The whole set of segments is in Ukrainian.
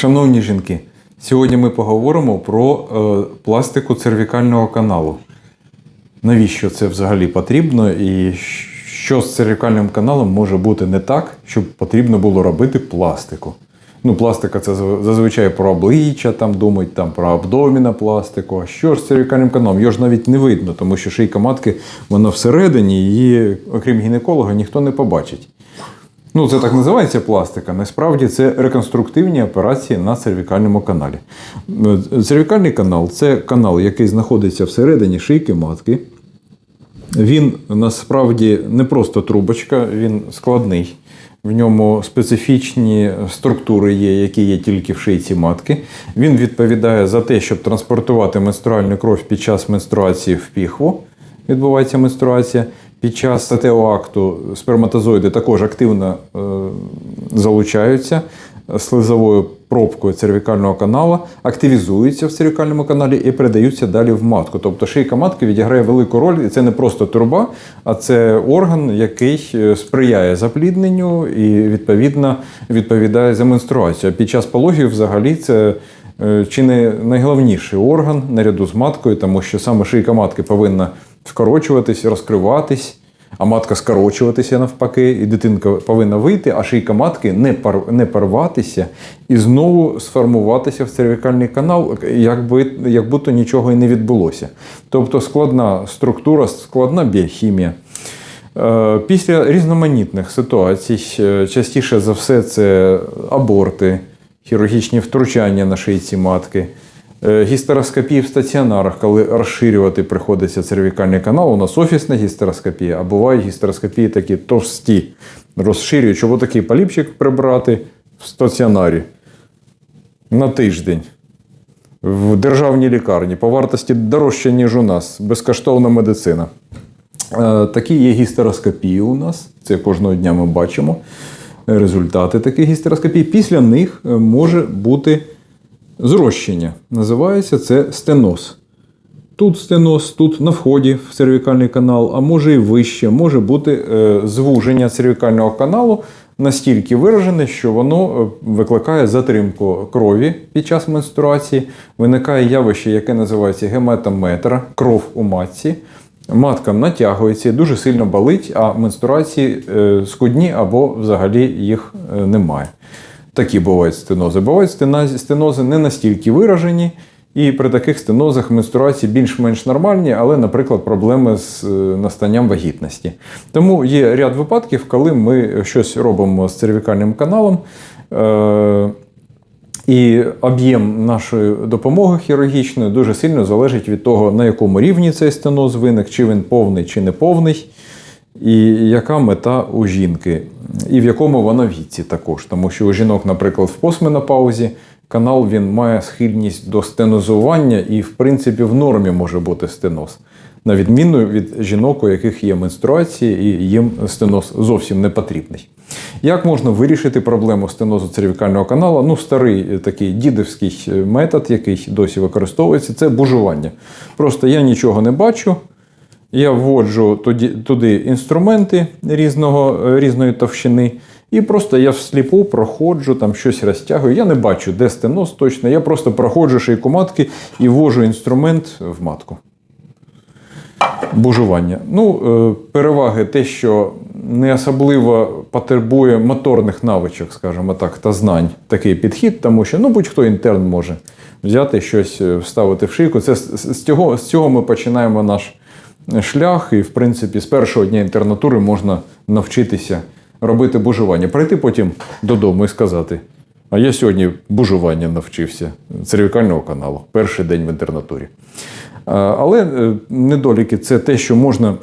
Шановні жінки, сьогодні ми поговоримо про е, пластику цервікального каналу. Навіщо це взагалі потрібно і що з цервікальним каналом може бути не так, щоб потрібно було робити пластику. Ну, пластика це зазвичай про обличчя, там думають там про абдоміна пластику. А що ж з цервікальним каналом? Його ж навіть не видно, тому що шийка матки вона всередині, її, окрім гінеколога, ніхто не побачить. Ну, це так називається пластика. Насправді це реконструктивні операції на цервікальному каналі. Е, Цервікальний канал це канал, який знаходиться всередині шийки матки. Він насправді не просто трубочка, він складний. В ньому специфічні структури є, які є тільки в шийці матки. Він відповідає за те, щоб транспортувати менструальну кров під час менструації в піхву. Відбувається менструація. Під час статевого акту сперматозоїди також активно е, залучаються слизовою пробкою цервікального каналу, активізуються в цервікальному каналі і передаються далі в матку. Тобто шийка матки відіграє велику роль, і це не просто труба, а це орган, який е, сприяє заплідненню і відповідно відповідає за менструацію. Під час пологів взагалі це. е, Чи не найголовніший орган наряду з маткою, тому що саме шийка матки повинна скорочуватись, розкриватись, а матка скорочуватися навпаки, і дитинка повинна вийти, а шийка матки не, порватися і знову сформуватися в цервікальний канал, якби, як будто нічого і не відбулося. Тобто складна структура, складна біохімія. Е, Після різноманітних ситуацій, е, частіше за все, це аборти, хірургічні втручання на шийці матки, гістероскопії в стаціонарах, коли розширювати приходиться цервікальний канал. У нас офісна гістероскопія, а бувають гістероскопії такі товсті, розширюють, щоб отакий поліпчик прибрати в стаціонарі на тиждень. В державній лікарні по вартості дорожче, ніж у нас, безкоштовна медицина. Е, Такі є гістероскопії у нас. Це кожного дня ми бачимо результати таких гістероскопій. Після них е, може бути зрощення. Називається це стеноз. Тут стеноз, тут на вході в цервікальний канал, а може і вище, може бути е, звуження цервікального каналу настільки виражене, що воно е, викликає затримку крові під час менструації. Виникає явище, яке називається геметометра, кров у матці. Матка натягується, дуже сильно болить, а менструації е, скудні або взагалі їх немає. Такі бувають стенози. Бувають стенози не настільки виражені, і при таких стенозах менструації більш-менш нормальні, але, наприклад, проблеми з е, настанням вагітності. Тому є ряд випадків, коли ми щось робимо з цервікальним каналом. Е, і об'єм нашої допомоги хірургічної дуже сильно залежить від того, на якому рівні цей стеноз виник, чи він повний, чи не повний, і яка мета у жінки, і в якому вона віці також. Тому що у жінок, наприклад, в постменопаузі канал він має схильність до стенозування, і, в принципі, в нормі може бути стеноз. На відміну від жінок, у яких є менструації, і їм стеноз зовсім не потрібний. Як можна вирішити проблему стенозу цервікального каналу? Ну, старий е, такий дідовський е, метод, який досі використовується, це бужування. Просто я нічого не бачу. Я вводжу туди, туди інструменти різного, е, різної товщини, і просто я всліпу проходжу, там щось розтягую. Я не бачу, де стеноз точно. Я просто проходжу шийку матки і ввожу інструмент в матку. Бужування. Ну, е, переваги те, що не особливо потребує моторних навичок, скажімо так, та знань такий підхід, тому що ну, будь-хто інтерн може взяти щось, е, вставити в шийку. Це з, цього, з цього ми починаємо наш шлях, і, в принципі, з першого дня інтернатури можна навчитися робити бужування. Прийти потім додому і сказати. А я сьогодні бужування навчився цервікального каналу. Перший день в інтернатурі. Але е, недоліки це те, що можна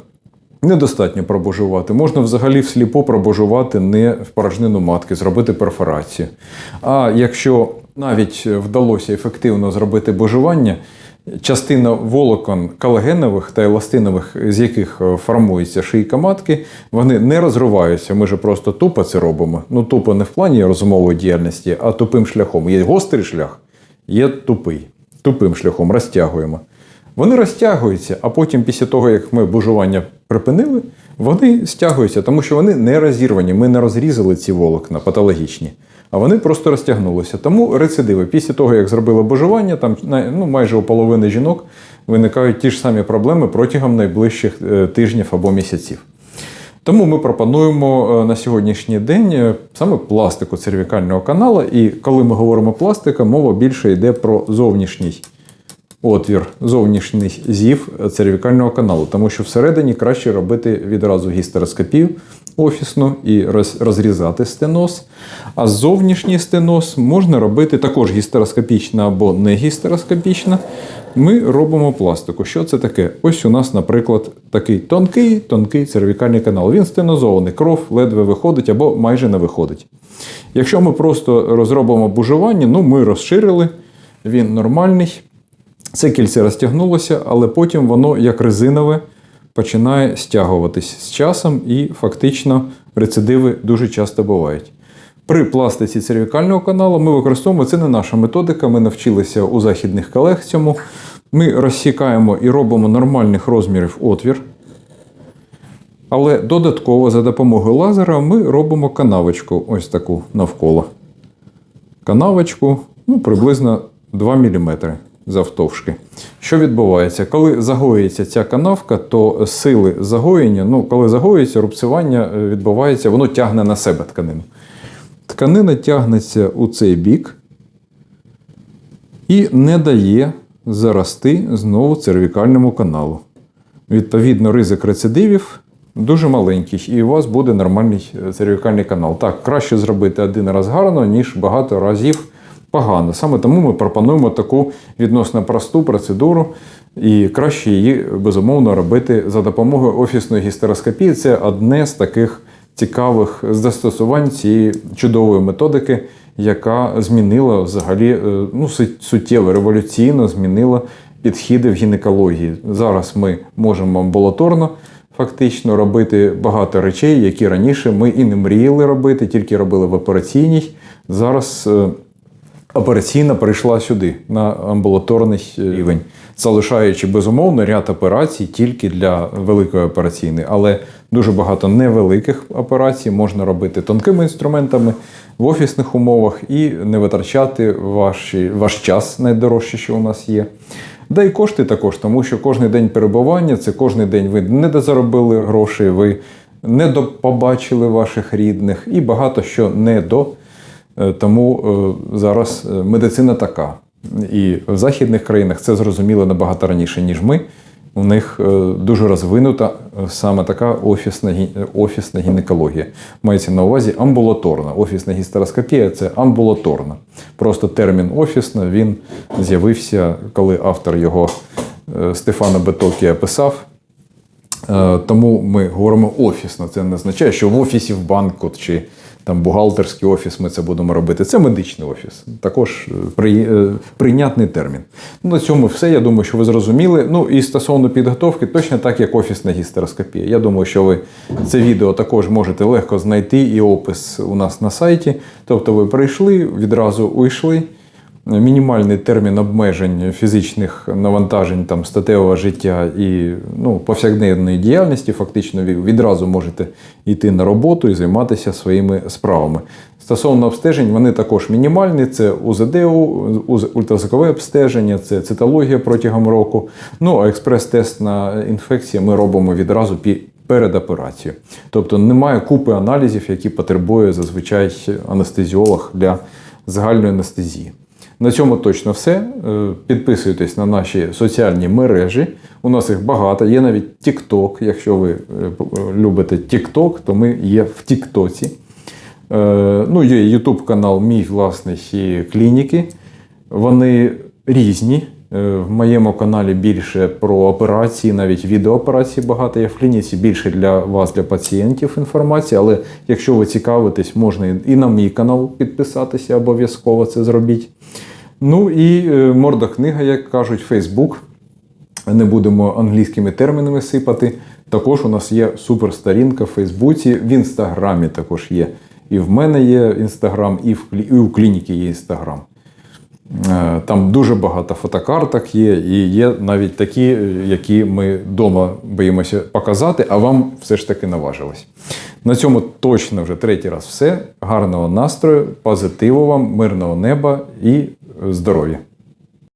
недостатньо пробужувати. Можна взагалі всліпо пробужувати не в порожнину матки, зробити перфорацію. А якщо навіть вдалося ефективно зробити бужування, частина волокон колагенових та еластинових, з яких е, формується шийка матки, вони не розриваються. Ми же просто тупо це робимо. Ну, тупо не в плані розумової діяльності, а тупим шляхом. Є гострий шлях, є тупий. Тупим шляхом розтягуємо. Вони розтягуються, а потім, після того, як ми бужування припинили, вони стягуються, тому що вони не розірвані. Ми не розрізали ці волокна патологічні. А вони просто розтягнулися. Тому рецидиви. Після того, як зробили божування, там ну, майже у половини жінок виникають ті ж самі проблеми протягом найближчих е, тижнів або місяців. Тому ми пропонуємо е, на сьогоднішній день е, саме пластику цервікального каналу. І коли ми говоримо пластика, мова більше йде про зовнішній отвір, зовнішній зів цервікального каналу, тому що всередині краще робити відразу гістероскопію офісну і роз- розрізати стеноз. А зовнішній стеноз можна робити також гістероскопічно або не гістероскопічно. Ми робимо пластику. Що це таке? Ось у нас, наприклад, такий тонкий, тонкий цервікальний канал. Він стенозований, кров ледве виходить або майже не виходить. Якщо ми просто розробимо бужування, ну ми розширили, він нормальний. Це кільце розтягнулося, але потім воно, як резинове, починає стягуватись з часом, і фактично рецидиви дуже часто бувають. При пластиці цервікального каналу ми використовуємо це не наша методика. Ми навчилися у західних колег цьому. Ми розсікаємо і робимо нормальних розмірів отвір. Але додатково за допомогою лазера ми робимо канавочку ось таку навколо канавочку ну, приблизно 2 мм завтовшки. Що відбувається? Коли загоюється ця канавка, то сили загоєння, ну, коли загоюється, рубцювання е, відбувається, воно тягне на себе тканину. Тканина тягнеться у цей бік і не дає зарости знову цервікальному каналу. Відповідно, ризик рецидивів дуже маленький, і у вас буде нормальний е, цервікальний канал. Так, краще зробити один раз гарно, ніж багато разів погано. Саме тому ми пропонуємо таку відносно просту процедуру, і краще її безумовно робити за допомогою офісної гістероскопії. Це одне з таких цікавих застосувань цієї чудової методики, яка змінила взагалі е, ну, суттєво революційно змінила підходи в гінекології. Зараз ми можемо амбулаторно фактично робити багато речей, які раніше ми і не мріяли робити, тільки робили в операційній. Зараз е, операційна перейшла сюди на амбулаторний рівень, залишаючи безумовно ряд операцій тільки для великої операційної, але дуже багато невеликих операцій можна робити тонкими інструментами в офісних умовах і не витрачати ваші, ваш час найдорожче, що у нас є. Да і кошти також, тому що кожен день перебування це кожен день ви не дозаробили грошей, ви не побачили ваших рідних і багато що не до. Е, Тому е, зараз е, медицина така. І в західних країнах це зрозуміло набагато раніше, ніж ми. У них дуже розвинута саме така офісна, офісна гінекологія. Мається на увазі амбулаторна. Офісна гістероскопія це амбулаторна. Просто термін офісна він з'явився, коли автор його Стефано Бетокія писав. Тому ми говоримо офісно. Це не означає, що в офісі в банку чи там бухгалтерський офіс ми це будемо робити. Це медичний офіс. Також е, е, прийнятний термін. Ну, на цьому все. Я думаю, що ви зрозуміли. Ну і стосовно підготовки, точно так, як офісна гістероскопія. Я думаю, що ви це відео також можете легко знайти і опис у нас на сайті. Тобто ви прийшли, відразу уйшли мінімальний термін обмежень фізичних навантажень там, статевого життя і ну, повсякденної діяльності, фактично ви відразу можете йти на роботу і займатися своїми справами. Стосовно обстежень, вони також мінімальні: це УЗДУ, уз- ультразвукове обстеження, це цитологія протягом року. Ну а експрес-тест на інфекції ми робимо відразу перед операцією. Тобто немає купи аналізів, які потребує зазвичай анестезіолог для загальної анестезії. На цьому точно все. Е, Підписуйтесь на наші соціальні мережі. У нас їх багато. Є навіть TikTok. Якщо ви е, е, любите TikTok, то ми є в Тіктоці. Ну, є YouTube канал Мій власний клініки. Вони різні. В моєму каналі більше про операції, навіть відеооперації багато є в клініці, більше для вас, для пацієнтів інформації. Але якщо ви цікавитесь, можна і на мій канал підписатися, обов'язково це зробіть. Ну і е, морда книга, як кажуть, Фейсбук. Не будемо англійськими термінами сипати. Також у нас є суперсторінка в Фейсбуці, в Інстаграмі також є. І в мене є Інстаграм, і і у клініки є Інстаграм. Е, Там дуже багато фотокарток є, і є навіть такі, е, які ми вдома боїмося показати, а вам все ж таки наважились. На цьому точно вже третій раз все. Гарного настрою, позитиву вам, мирного неба і здоров'я.